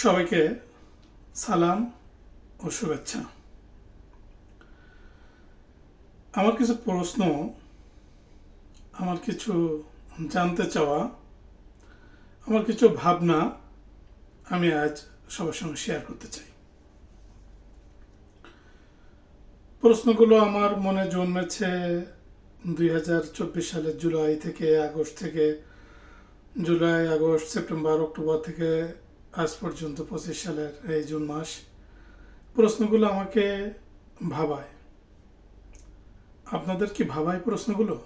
সবাইকে সালাম ও শুভেচ্ছা। আমার কিছু প্রশ্ন, আমার কিছু জানতে চাওয়া, আমার কিছু ভাবনা আমি আজ সবার সঙ্গে শেয়ার করতে চাই। প্রশ্নগুলো আমার মনে জন্মেছে দুই হাজার চব্বিশ সালের জুলাই থেকে আগস্ট থেকে, জুলাই, আগস্ট, সেপ্টেম্বর, অক্টোবর থেকে আজ পর্যন্ত পঁচিশ সালের এই জুন মাস, প্রশ্নগুলো আমাকে ভাবায়। আপনাদের কি ভাবায় প্রশ্নগুলো?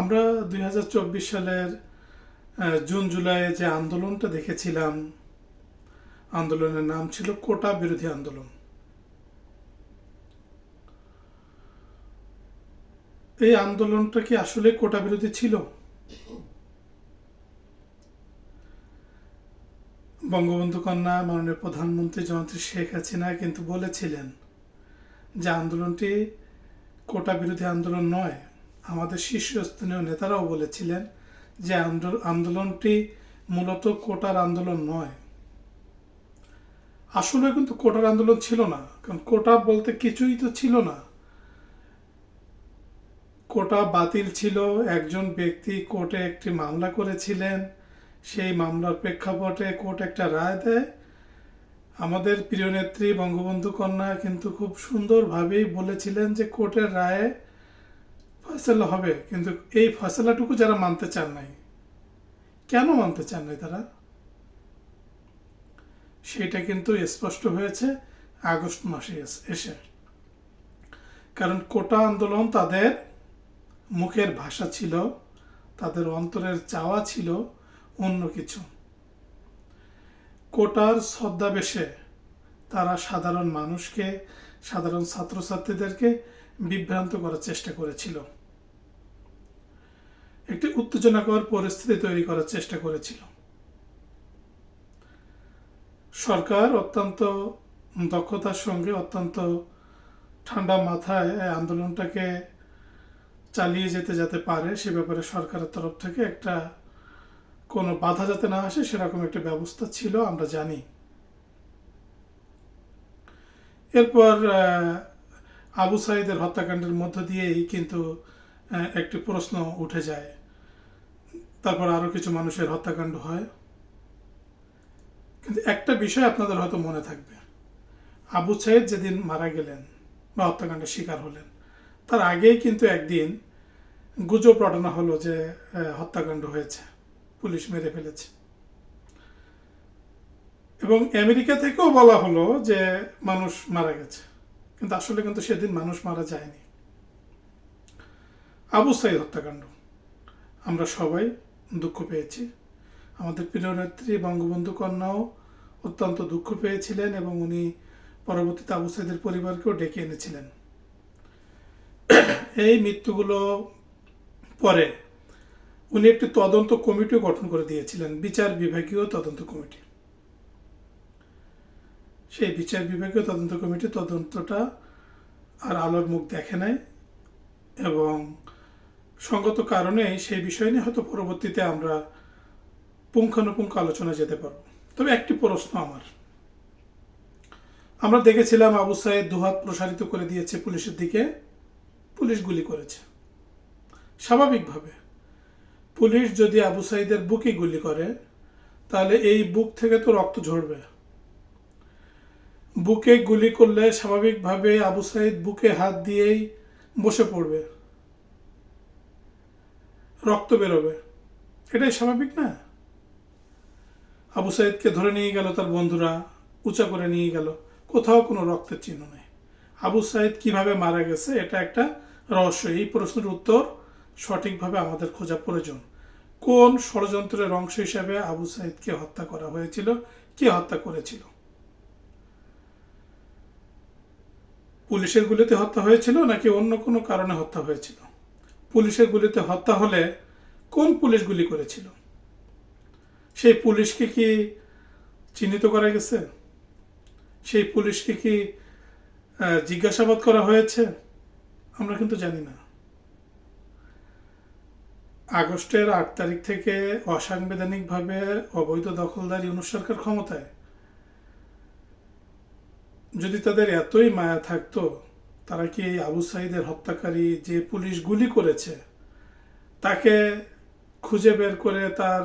আমরা দুই হাজার চব্বিশ সালের জুন জুলাইয়ে যে আন্দোলনটা দেখেছিলাম, আন্দোলনের নাম ছিল কোটা বিরোধী আন্দোলন। এই আন্দোলনটা কি আসলে কোটা বিরোধী ছিল? বঙ্গবন্ধু কন্যা, মাননীয় প্রধানমন্ত্রী জনত্রী শেখ হাসিনা কিন্তু বলেছিলেন যে আন্দোলনটি কোটা বিরোধী আন্দোলন নয়, আমাদের শীর্ষস্থানীয় নেতারাও বলেছিলেন যে আন্দোল- আন্দোলনটি মূলত কোটার আন্দোলন নয়। আসলে কিন্তু কোটার আন্দোলন ছিল না, কারণ কোটা বলতে কিছুই তো ছিল না। কোটা বাতিল ছিল, একজন ব্যক্তি কোর্টে একটি মামলা করেছিলেন সেই মামলার প্রেক্ষাপটে কোর্ট একটা রায় দেয়। আমাদের প্রিয় নেত্রী বঙ্গবন্ধু কন্যা কিন্তু খুব সুন্দরভাবেই বলেছিলেন যে কোর্টের রায়ে ফয়সলা হবে। কিন্তু এই ফয়সলাটুকু যারা মানতে চান নাই, কেন মানতে চান নাই তারা? সেটা কিন্তু স্পষ্ট হয়েছে আগস্ট মাসে এস- কারণ কোটা আন্দোলন তাদের মুখের ভাষা ছিল, তাদের অন্তরের চাওয়া ছিল অন্য কিছু। কোটার ছদ্মাবেশে তারা সাধারণ মানুষকে, সাধারণ ছাত্রছাত্রীদেরকে বিভ্রান্ত করার চেষ্টা করেছিল। একটি উত্তেজনাকর পরিস্থিতি তৈরি করার চেষ্টা করেছিল। সরকার অত্যন্ত দক্ষতার সঙ্গে অত্যন্ত ঠান্ডা মাথায় আন্দোলনটাকে চালিয়ে যেতে যাতে পারে, সে ব্যাপারে সরকারের তরফ থেকে একটা কোনো বাধা যাতে না আসে, সেরকম একটা ব্যবস্থা ছিল, আমরা জানি। এরপর আবু সাইদের হত্যাকাণ্ডের মধ্য দিয়েই কিন্তু একটি প্রশ্ন উঠে যায়। তারপর আরও কিছু মানুষের হত্যাকাণ্ড হয়। কিন্তু একটা বিষয় আপনাদের হয়তো মনে থাকবে। আবু সাইদ যেদিন মারা গেলেন বা হত্যাকাণ্ডের শিকার হলেন, তার আগেই কিন্তু একদিন গুজব রটানো হলো যে হত্যাকাণ্ড হয়েছে। পুলিশ মেরে ফেলেছে। এবং আমেরিকা থেকেও বলা হলো যে মানুষ মারা গেছে। কিন্তু আসলে কিন্তু সেদিন মানুষ মারা যায়নি। আবু সাইদ হত্যাকাণ্ড। আমরা সবাই দুঃখ পেয়েছি। আমাদের প্রিয় নেত্রী, বঙ্গবন্ধু কন্যাও অত্যন্ত দুঃখ পেয়েছিলেন এবং উনি পরবর্তীতে আবু সাইদের পরিবারকেও ডেকে এনেছিলেন। এই মৃত্যুগুলো পরে উনি একটি তদন্ত কমিটিও গঠন করে দিয়েছিলেন, বিচার বিভাগীয় তদন্ত কমিটি। সেই বিচার বিভাগীয় তদন্ত কমিটি তদন্তটা আর আলোর মুখ দেখে নাই এবং সঙ্গত কারণে সেই বিষয় নিয়ে হয়তো পরবর্তীতে আমরা পুঙ্খানুপুঙ্খ আলোচনা যেতে পারব। তবে একটি প্রশ্ন আমার। আমরা দেখেছিলাম আবু সাহেব দুহাত প্রসারিত করে দিয়েছে পুলিশের দিকে, পুলিশ গুলি করেছে। স্বাভাবিকভাবে পুলিশ যদি আবু সাইদের বুকে গুলি করে, তাহলে এই বুক থেকে তো রক্ত ঝরবে। বুকে গুলি করলে স্বাভাবিকভাবে আবু সাইদ বুকে হাত দিয়েই বসে পড়বে। রক্ত বেরোবে। এটাই স্বাভাবিক না? আবু সাইদকে ধরে নিয়ে গেল তার বন্ধুরা, উঁচা করে নিয়ে গেল। কোথাও কোনো রক্তের চিহ্ন নেই। আবু সাইদ কীভাবে মারা গেছে, এটা একটা রহস্য। এই প্রশ্নের উত্তর সঠিকভাবে আমাদের খোঁজা প্রয়োজন। কোন ষড়যন্ত্রের অংশ হিসাবে আবু সাইদকে হত্যা করা হয়েছিল? কে হত্যা করেছিল? পুলিশের গুলিতে হত্যা হয়েছিল নাকি অন্য কোনো কারণে হত্যা হয়েছিল? পুলিশের গুলিতে হত্যা হলে কোন পুলিশ গুলি করেছিল? সেই পুলিশকে কি চিহ্নিত করা গেছে? সেই পুলিশকে কি জিজ্ঞাসাবাদ করা হয়েছে? আমরা কিন্তু জানি না। আগস্টের আট তারিখ থেকে অসাংবিধানিকভাবে অবৈধ দখলদারি ইউনুস সরকার ক্ষমতায়। যদি তাদের এতই মায়া থাকতো, তারা কি এই আবু সাইদের হত্যাকারী যে পুলিশ গুলি করেছে, তাকে খুঁজে বের করে তার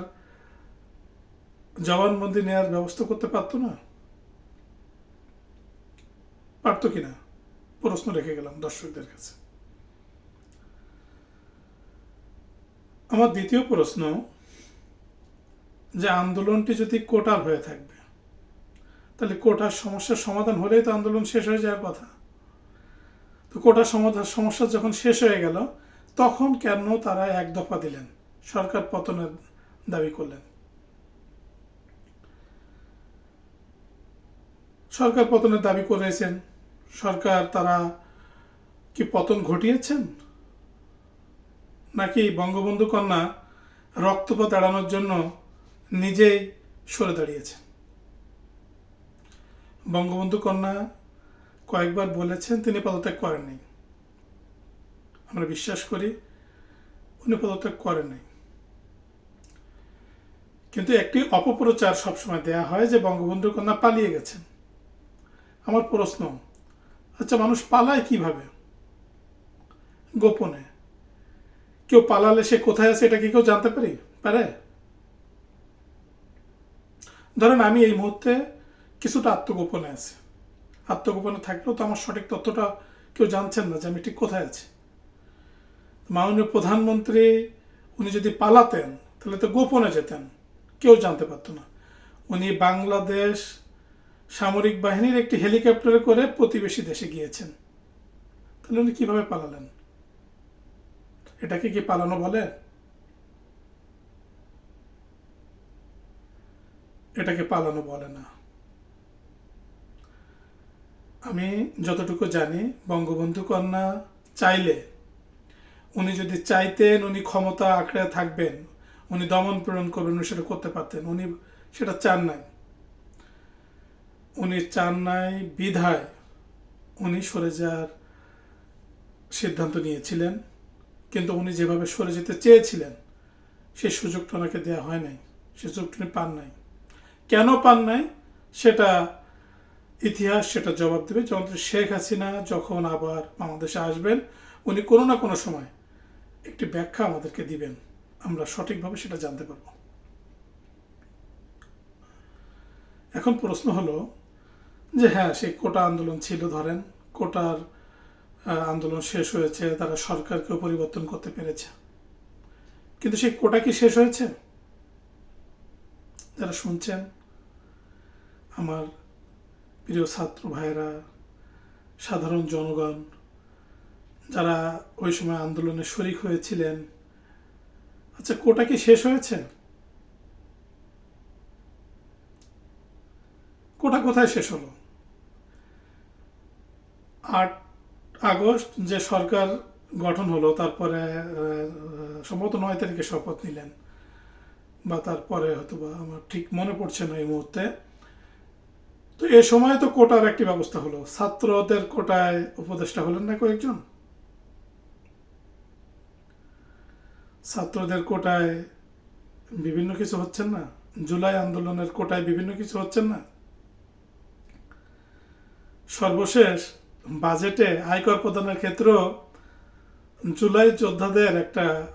জবানবন্দি নেওয়ার ব্যবস্থা করতে পারতো না? পারতো কিনা প্রশ্ন রেখে গেলাম দর্শকদের কাছে। আমার দ্বিতীয় প্রশ্ন, যে আন্দোলনটি যদি কোটার হয়ে থাকবে, তাহলে কোটার সমস্যার সমাধান হলেই তো আন্দোলন শেষ হয়ে যাওয়ার কথা। তো কোটার সমাধান, সমস্যা যখন শেষ হয়ে গেল, তখন কেন তারা এক দফা দিলেন? সরকার পতনের দাবি করলেন। সরকার পতনের দাবি করেছেন। সরকার তারা কি পতন ঘটিয়েছেন? নাকি বঙ্গবন্ধু কন্যা রক্তপাত এড়ানোর জন্য নিজেই সরে দাঁড়িয়েছেন? বঙ্গবন্ধু কন্যা কয়েকবার বলেছেন তিনি পদত্যাগ করেননি। আমরা বিশ্বাস করি উনি পদত্যাগ করেন নাই কিন্তু একটি অপপ্রচার সবসময় দেয়া হয় যে বঙ্গবন্ধু কন্যা পালিয়ে গেছেন। আমার প্রশ্ন আচ্ছা মানুষ পালায় কীভাবে? গোপনে কেউ পালালে সে কোথায় আছে এটা কি কেউ জানতে পারি? পারে? ধরেন আমি এই মুহূর্তে কিছুটা আত্মগোপনে আছি। আত্মগোপনে থাকলেও তো আমার সঠিক তথ্যটা কেউ জানছেন না যে আমি ঠিক কোথায় আছি। মাননীয় প্রধানমন্ত্রী, উনি যদি পালাতেন, তাহলে তো গোপনে যেতেন। কেউ জানতে পারতো না। উনি বাংলাদেশ সামরিক বাহিনীর একটি হেলিকপ্টারে করে প্রতিবেশী দেশে গিয়েছেন। তাহলে উনি কীভাবে পালালেন? এটাকে কি পালানো বলে? এটাকে পালানো বলে না। আমি যতটুকু জানি, বঙ্গবন্ধু কন্যা চাইলে উনি যদি চাইতেন, উনি ক্ষমতা আঁকড়ে থাকবেন, উনি দমন পূরণ করবেন, উনি সেটা করতে পারতেন। উনি সেটা চান নাই। উনি চান নাই বিধায় উনি সরে যাওয়ার সিদ্ধান্ত নিয়েছিলেন। কিন্তু উনি যেভাবে সরে যেতে চেয়েছিলেন সেই সুযোগটা ওনাকে দেওয়া হয় নাই সুযোগটা পান নাই। কেন পান নাই? সেটা ইতিহাস, সেটা জবাব দেবে। যখন শেখ হাসিনা যখন আবার বাংলাদেশে আসবেন, উনি কোনো না কোনো সময় একটি ব্যাখ্যা আমাদেরকে দিবেন। আমরা সঠিকভাবে সেটা জানতে পারব। এখন প্রশ্ন হলো যে হ্যাঁ সেই কোটা আন্দোলন ছিল ধরেন, কোটার আন্দোলন শেষ হয়েছে, তারা সরকারকেও পরিবর্তন করতে পেরেছে। কিন্তু সেই কোটা কি শেষ হয়েছে? যারা শুনছেন, আমার প্রিয় ছাত্র ভাইয়েরা, সাধারণ জনগণ, যারা ওই সময় আন্দোলনে শরিক হয়েছিলেন আচ্ছা কোটা কি শেষ হয়েছে? কোটা কোথায় শেষ হলো? আট আগস্ট যে সরকার গঠন হলো, তারপরে সম্ভবত নয় তারিখে শপথ নিলেন। বা তারপরে হয়তো বা আমার ঠিক মনে পড়ছে না এই মুহূর্তে। তো এ সময় তো কোটার একটি ব্যবস্থা হলো। ছাত্রদের কোটায় উপদেষ্টা হলেন না কয়েকজন? ছাত্রদের কোটায় বিভিন্ন কিছু হচ্ছেন না? জুলাই আন্দোলনের কোটায় বিভিন্ন কিছু হচ্ছেন না? সর্বশেষ বাজেটে আয়কর প্রদানের ক্ষেত্রেও জুলাই যোদ্ধাদের একটা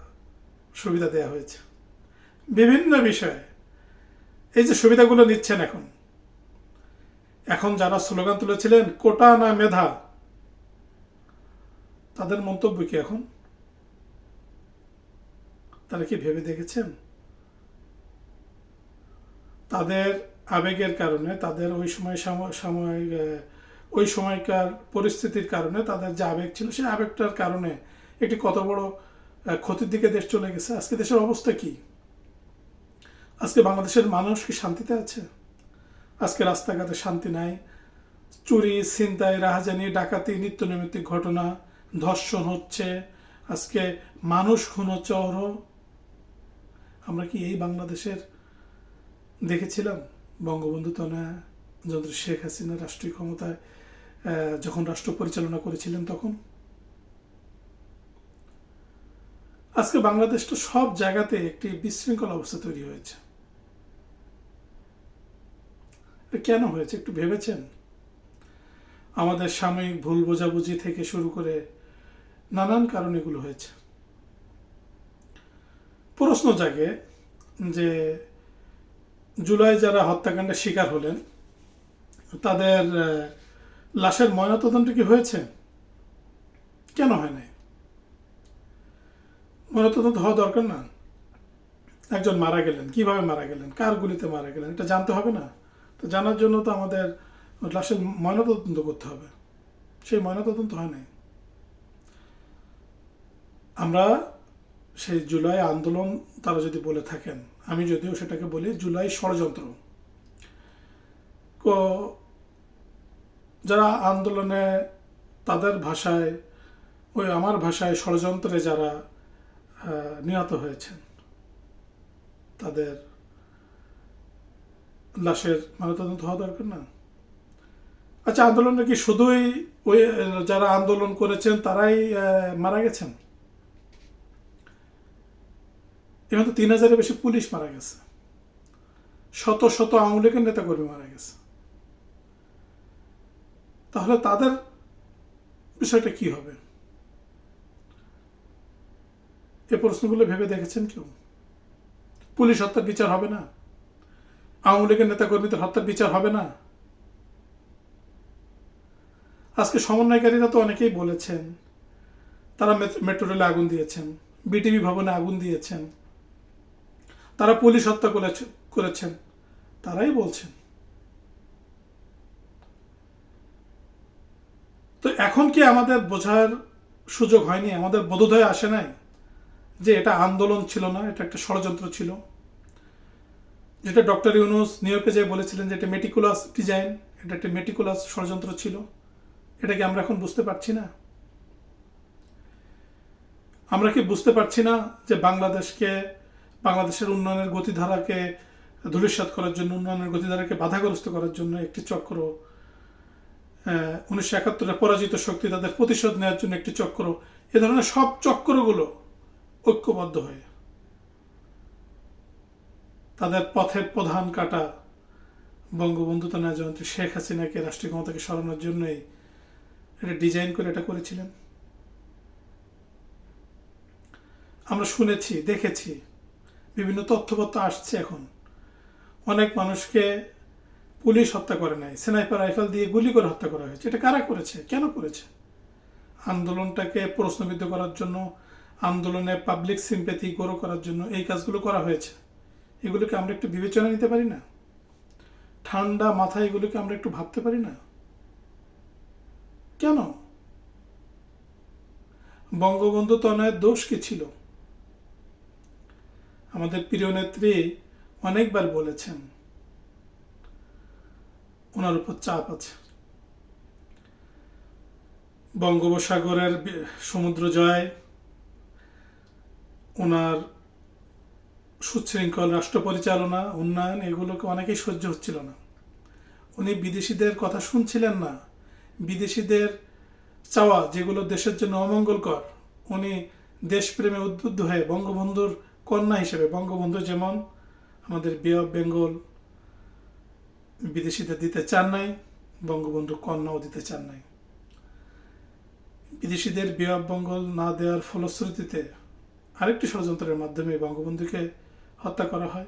সুবিধা দেওয়া হয়েছে। বিভিন্ন বিষয়ে এই যে সুবিধাগুলো নিচ্ছেন এখন এখন যারা স্লোগান তুলেছিলেন কোটা না মেধা তাদের মন্তব্য কি এখন? তারা কি ভেবে দেখেছেন? তাদের আবেগের কারণে তাদের ওই সময় সাম- সাময়িক আহ, ওই সময়কার পরিস্থিতির কারণে তাদের যে আবেগ ছিল, সেই আবেগটার কারণে একটি কত বড় ক্ষতির দিকে দেশ চলে গেছে। আজকে দেশের অবস্থা কি? আজকে বাংলাদেশের মানুষ কি শান্তিতে আছে? আজকে রাস্তাঘাটে শান্তি নাই। চুরি, ছিনতাই, রাহাজানি, ডাকাতি নিত্য নৈমিত্তিক ঘটনা, ধর্ষণ হচ্ছে। আজকে মানুষ খুন অহরহ। আমরা কি এই বাংলাদেশের দেখেছিলাম? বঙ্গবন্ধু তো যন্ত্র শেখ হাসিনা রাষ্ট্রীয় ক্ষমতায় যখন রাষ্ট্র পরিচালনা করেছিলেন তখন। আজকে বাংলাদেশ তো সব জায়গাতে একটি বিশৃঙ্খল অবস্থা তৈরি হয়েছে। কেন হয়েছে একটু ভেবেছেন? আমাদের সাময়িক ভুল বোঝাবুঝি থেকে শুরু করে নানান কারণ এগুলো হয়েছে। প্রশ্ন জাগে যে জুলাই যারা হত্যাকাণ্ডের শিকার হলেন, তাদের লাশের ময়নাতদন্ত কি হয়েছে? কেন হয় নাই? ময়নাতদন্ত হওয়া দরকার না। একজন মারা গেলেন, কীভাবে মারা গেলেন, কার গুলিতে মারা গেলেন, এটা জানতে হবে না। তো জানার জন্য তো আমাদের লাশের ময়নাতদন্ত করতে হবে। সেই ময়নাতদন্ত হয় নাই। আমরা সেই জুলাই আন্দোলন তারা যদি বলে থাকেন, আমি যদিও সেটাকে বলি জুলাই ষড়যন্ত্র। যারা আন্দোলনে তাদের ভাষায়, ওই আমার ভাষায় ষড়যন্ত্রে যারা নিহত হয়েছেন, তাদের লাশের ময়নাতদন্ত হওয়া দরকার না? আচ্ছা আন্দোলনে কি শুধুই ওই, যারা আন্দোলন করেছেন তারাই মারা গেছেন? এখন তো তিন হাজারের বেশি পুলিশ মারা গেছে। শত শত আওয়ামী লীগের নেতাকর্মী মারা গেছে। তাহলে তাদের বিষয়টা কি হবে? এই প্রশ্নগুলো ভেবে দেখেছেন কেউ? পুলিশ হত্যার বিচার হবে না? আওয়ামী লীগের নেতাকর্মীদের হত্যার বিচার হবে না? আজকে সমন্বয়কারীরা তো অনেকেই বলেছেন, তারা মেট্রো রেলে আগুন দিয়েছেন, বিটিভি ভবনে আগুন দিয়েছেন, তারা পুলিশ হত্যা করেছে- করেছেন, তারাই বলছেন। তো এখন কি আমাদের বোঝার সুযোগ হয়নি? আমাদের বোধোদয় আসে নাই যে এটা আন্দোলন ছিল না, এটা একটা ষড়যন্ত্র ছিল। যেটা ডক্টর ইউনুস নিউ ইয়র্কে যে বলেছিলেন যে এটা মেটিকুলাস ডিজাইন এটা একটা মেটিকুলাস ষড়যন্ত্র ছিল। এটা কি আমরা এখন বুঝতে পারছি না? আমরা কি বুঝতে পারছি না যে বাংলাদেশকে, বাংলাদেশের উন্নয়নের গতিধারাকে ধূলিসাৎ করার জন্য, উন্নয়নের গতিধারাকে বাধাগ্রস্ত করার জন্য একটি চক্র উনিশশো একাত্তরে পরাজিত শক্তি তাদের প্রতিশোধ নেওয়ার জন্য একটি চক্র। এ ধরনের সব চক্রগুলো ঐক্যবদ্ধ হয়ে। তাদের পথের প্রধান কাটা বঙ্গবন্ধু তানা জয়ন্তী শেখ হাসিনাকে রাষ্ট্রীয় ক্ষমতাকে সরানোর জন্যই এটা ডিজাইন করে এটা করেছিলেন। আমরা শুনেছি, দেখেছি, বিভিন্ন তথ্যপত্র আসছে এখন। অনেক মানুষকে পুলিশ হত্যা করে নাই, স্নাইপার রাইফেল দিয়ে গুলি করে হত্যা করা হয়েছে। এটা কারা করেছে? কেন করেছে? আন্দোলনটাকে প্রশ্নবিদ্ধ করার জন্য, আন্দোলনে পাবলিক সিম্পেথি গ্রো করার জন্য এই কাজগুলো করা হয়েছে। এগুলোকে আমরা একটু বিবেচনা নিতে পারি না? ঠান্ডা মাথায় এগুলোকে আমরা একটু ভাবতে পারি না? কেন? বঙ্গবন্ধু তনয়ের দোষ কি ছিল? আমাদের প্রিয় নেত্রী অনেকবার বলেছেন ওনার উপর চাপ আছে। বঙ্গোপসাগরের সমুদ্র জয় ওনার সুশৃঙ্খল রাষ্ট্র পরিচালনা, উন্নয়ন, এগুলোকে অনেকেই সহ্য হচ্ছিল না। উনি বিদেশিদের কথা শুনছিলেন না। বিদেশিদের চাওয়া যেগুলো দেশের জন্য অমঙ্গলকর, উনি দেশপ্রেমে উদ্বুদ্ধ হয়ে বঙ্গবন্ধুর কন্যা হিসেবে, বঙ্গবন্ধু যেমন আমাদের বে অফ বেঙ্গল বিদেশিদের দিতে চান নাই, বঙ্গবন্ধু কন্যাও দিতে চান নাই। বিদেশিদের বে অফ বেঙ্গল না দেওয়ার ফলশ্রুতিতে আরেকটি ষড়যন্ত্রের মাধ্যমে বঙ্গবন্ধুকে হত্যা করা হয়।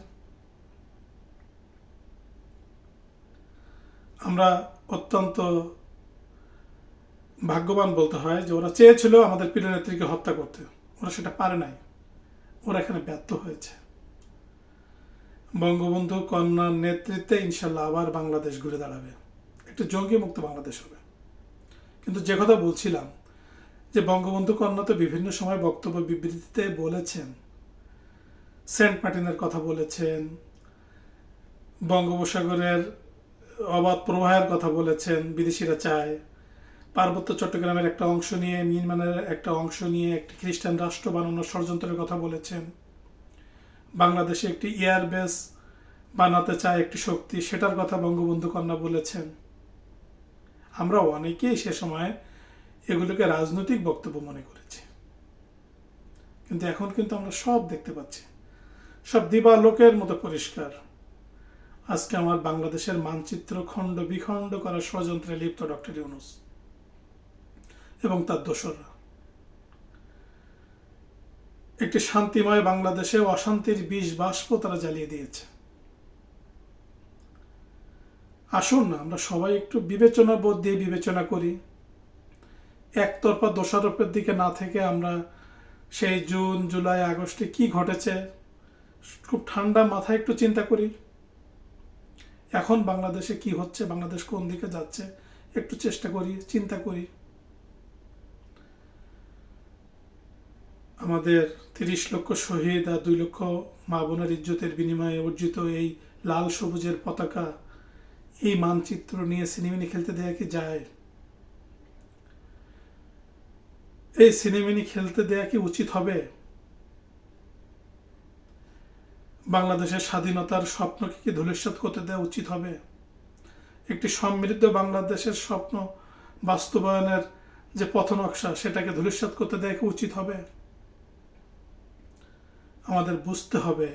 আমরা অত্যন্ত ভাগ্যবান বলতে হয় যে ওরা চেয়েছিল আমাদের প্রিয় নেত্রীকে হত্যা করতে। ওরা সেটা পারে নাই। ওরা এখানে ব্যর্থ হয়েছে। বঙ্গবন্ধু কন্যার নেতৃত্বে ইনশাল্লাহ আবার বাংলাদেশ ঘুরে দাঁড়াবে। একটা জঙ্গি মুক্ত বাংলাদেশ হবে। কিন্তু যে কথা বলছিলাম, যে বঙ্গবন্ধু কন্যা তো বিভিন্ন সময় বক্তব্য বিবৃতিতে বলেছেন, সেন্ট মার্টিনের কথা বলেছেন, বঙ্গোপসাগরের অবাধ প্রবাহের কথা বলেছেন বিদেশিরা চায়, পার্বত্য চট্টগ্রামের একটা অংশ নিয়ে, মিয়ানমারের একটা অংশ নিয়ে একটি খ্রিস্টান রাষ্ট্র বানানোর ষড়যন্ত্রের কথা বলেছেন। বাংলাদেশে একটি এয়ারবেস বানাতে চায় একটি শক্তি, সেটার কথা বঙ্গবন্ধু কন্যা বলেছেন। আমরা অনেকেই সে সময় এগুলোকে রাজনৈতিক বক্তব্য মনে করেছি। কিন্তু এখন কিন্তু আমরা সব দেখতে পাচ্ছি। সব দিবা লোকের মতো পরিষ্কার। আজকে আমার বাংলাদেশের মানচিত্র খণ্ড বিখণ্ড করার ষড়যন্ত্রে লিপ্ত ডক্টর ইউনুস এবং তার দোসররা। একটি শান্তিময় বাংলাদেশে অশান্তির বিষ বাষ্প তারা জ্বালিয়ে দিয়েছে। আসুন না আমরা সবাই একটু বিবেচনা বোধ দিয়ে বিবেচনা করি। একতরফা দোষারোপের দিকে না থেকে আমরা সেই জুন, জুলাই, আগস্টে কি ঘটেছে, খুব ঠান্ডা মাথায় একটু চিন্তা করি। এখন বাংলাদেশে কি হচ্ছে, বাংলাদেশ কোন দিকে যাচ্ছে, একটু চেষ্টা করি, চিন্তা করি। আমাদের তিরিশ লক্ষ শহীদ আর দুই লক্ষ মা বোনের ইজ্জতের বিনিময়ে অর্জিত এই লাল সবুজের পতাকা এই মানচিত্র নিয়ে সিনেমিনি খেলতে দেয়া কি যায়? এই সিনেমিনি খেলতে দেয়া কি উচিত হবে? বাংলাদেশের স্বাধীনতার স্বপ্নকে কি ধূলিসাৎ করতে দেওয়া উচিত হবে? একটি সমৃদ্ধ বাংলাদেশের স্বপ্ন বাস্তবায়নের যে পথ নকশা, সেটাকে ধূলিসাৎ করতে দেওয়া কি উচিত হবে? আমাদের বুঝতে হবে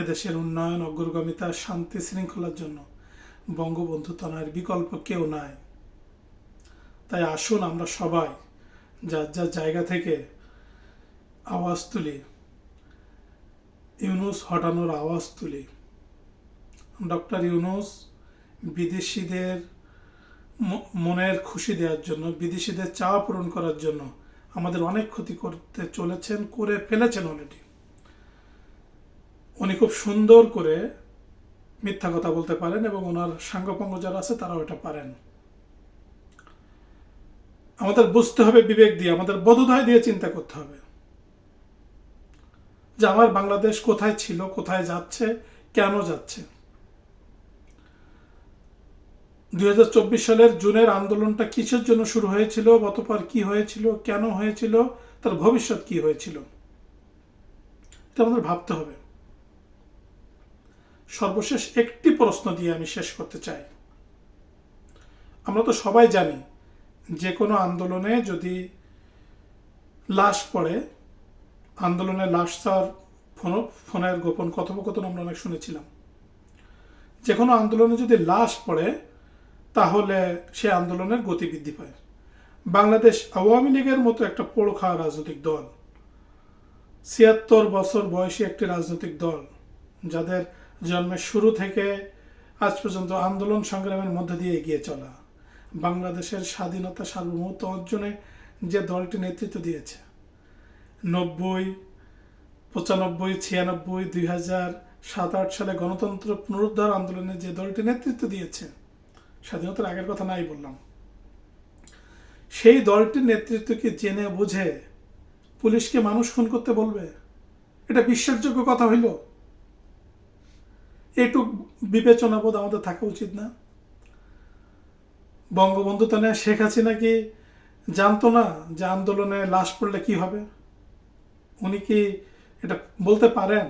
এদেশের উন্নয়ন, অগ্রগামিতা, শান্তি, শৃঙ্খলার জন্য। বঙ্গবন্ধু তনয়ের বিকল্প কেউ নাই। তাই আসুন আমরা সবাই যার যার জায়গা থেকে আওয়াজ তুলি, ইউনুস হটানোর আওয়াজ তুলি। ডক্টর ইউনুস বিদেশিদের মনের খুশি দেওয়ার জন্য, বিদেশিদের চাওয়া পূরণ করার জন্য আমাদের অনেক ক্ষতি করতে চলেছেন, করে ফেলেছেন অলরেডি উনি খুব সুন্দর করে মিথ্যা কথা বলতে পারেন এবং ওনার সাঙ্গপাঙ্গ যারা আছে তারাও এটা পারেন। আমাদের বুঝতে হবে, বিবেক দিয়ে, আমাদের বোধোদয় দিয়ে চিন্তা করতে হবে। যে আমার বাংলাদেশ কোথায় ছিল, কোথায় যাচ্ছে, কেন যাচ্ছে। দুই হাজার চব্বিশ সালের জুনের আন্দোলনটা কিসের জন্য শুরু হয়েছিল গতবার কি হয়েছিল, কেন হয়েছিল, তার ভবিষ্যৎ কি হয়েছিল, এটা আমাদের ভাবতে হবে। সর্বশেষ একটি প্রশ্ন দিয়ে আমি শেষ করতে চাই। আমরা তো সবাই জানি, যে কোনো আন্দোলনে যদি লাশ পড়ে, আন্দোলনে লাশ তার ফোন, ফোনের গোপন কথোপকথন আমরা অনেক শুনেছিলাম। যে কোনো আন্দোলনে যদি লাশ পড়ে, তাহলে সে আন্দোলনের গতি বৃদ্ধি পায়। বাংলাদেশ আওয়ামী লীগের মতো একটা পোড় রাজনৈতিক দল, ছিয়াত্তর বছর বয়সী একটি রাজনৈতিক দল, যাদের জন্মের শুরু থেকে আজ পর্যন্ত আন্দোলন সংগ্রামের মধ্যে দিয়ে এগিয়ে চলা। বাংলাদেশের স্বাধীনতা সার্বভৌমত্ব অর্জনে যে দলটি নেতৃত্ব দিয়েছে, নব্বই, পঁচানব্বই, ছিয়ানব্বই, দুই হাজার সাত, আট সালে গণতন্ত্র পুনরুদ্ধার আন্দোলনে যে দলটি নেতৃত্ব দিয়েছে, স্বাধীনতার আগের কথা নাই বললাম। সেই দলটির নেতৃত্বকে জেনে বুঝে পুলিশকে মানুষ খুন করতে বলবে? এটা বিশ্বাসযোগ্য কথা হইল? একটু বিবেচনাবোধ আমাদের থাকা উচিত না। বঙ্গবন্ধু তো না শেখ হাসিনা কি জানতো না যে আন্দোলনে লাশ পড়লে কি হবে? উনি কি এটা বলতে পারেন?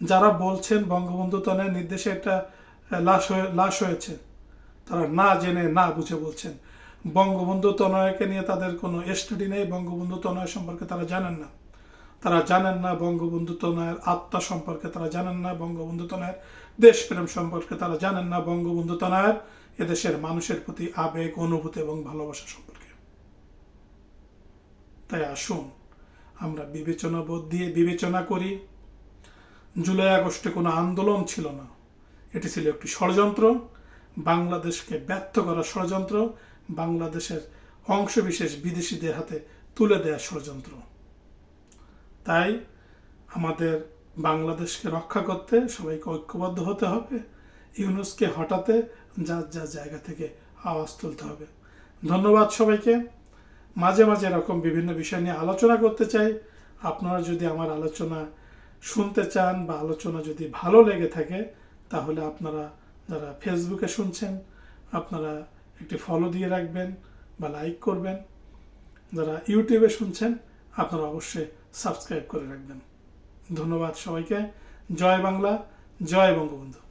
যারা বলছেন বঙ্গবন্ধু তনের নির্দেশে একটা লাশ হয়ে, লাশ হয়েছে, তারা না জেনে, না বুঝে বলছেন। বঙ্গবন্ধু তনয়কে নিয়ে তাদের কোনো স্টাডি নেই, বঙ্গবন্ধু তনয় সম্পর্কে তারা জানেন না। তারা জানেন না বঙ্গবন্ধু তনয়ের আত্মা সম্পর্কে, তারা জানেন না বঙ্গবন্ধু তনয়ের দেশপ্রেম সম্পর্কে, তারা জানেন না বঙ্গবন্ধু তনয়ের এদেশের মানুষের প্রতি আবেগ, অনুভূতি এবং ভালোবাসা সম্পর্কে। তাই আসুন, আমরা বিবেচনা বোধ দিয়ে বিবেচনা করি। জুলাই আগস্টে কোনো আন্দোলন ছিল না। এটি ছিল একটি ষড়যন্ত্র। বাংলাদেশকে ব্যর্থ করা ষড়যন্ত্র, বাংলাদেশের অংশবিশেষ বিদেশিদের হাতে তুলে দেওয়ার ষড়যন্ত্র। তাই আমাদের বাংলাদেশকে রক্ষা করতে সবাইকে ঐক্যবদ্ধ হতে হবে। ইউনুসকে হটাতে যার যার জায়গা থেকে আওয়াজ তুলতে হবে। ধন্যবাদ সবাইকে। মাঝে মাঝে এরকম বিভিন্ন বিষয় নিয়ে আলোচনা করতে চাই। আপনারা যদি আমার আলোচনা শুনতে চান বা আলোচনা যদি ভালো লেগে থাকে, তাহলে আপনারা যারা ফেসবুকে শুনছেন, আপনারা একটি ফলো দিয়ে রাখবেন বা লাইক করবেন। যারা ইউটিউবে শুনছেন, আপনারা অবশ্যই সাবস্ক্রাইব করে রাখবেন। ধন্যবাদ সবাইকে। জয় বাংলা জয় বঙ্গবন্ধু।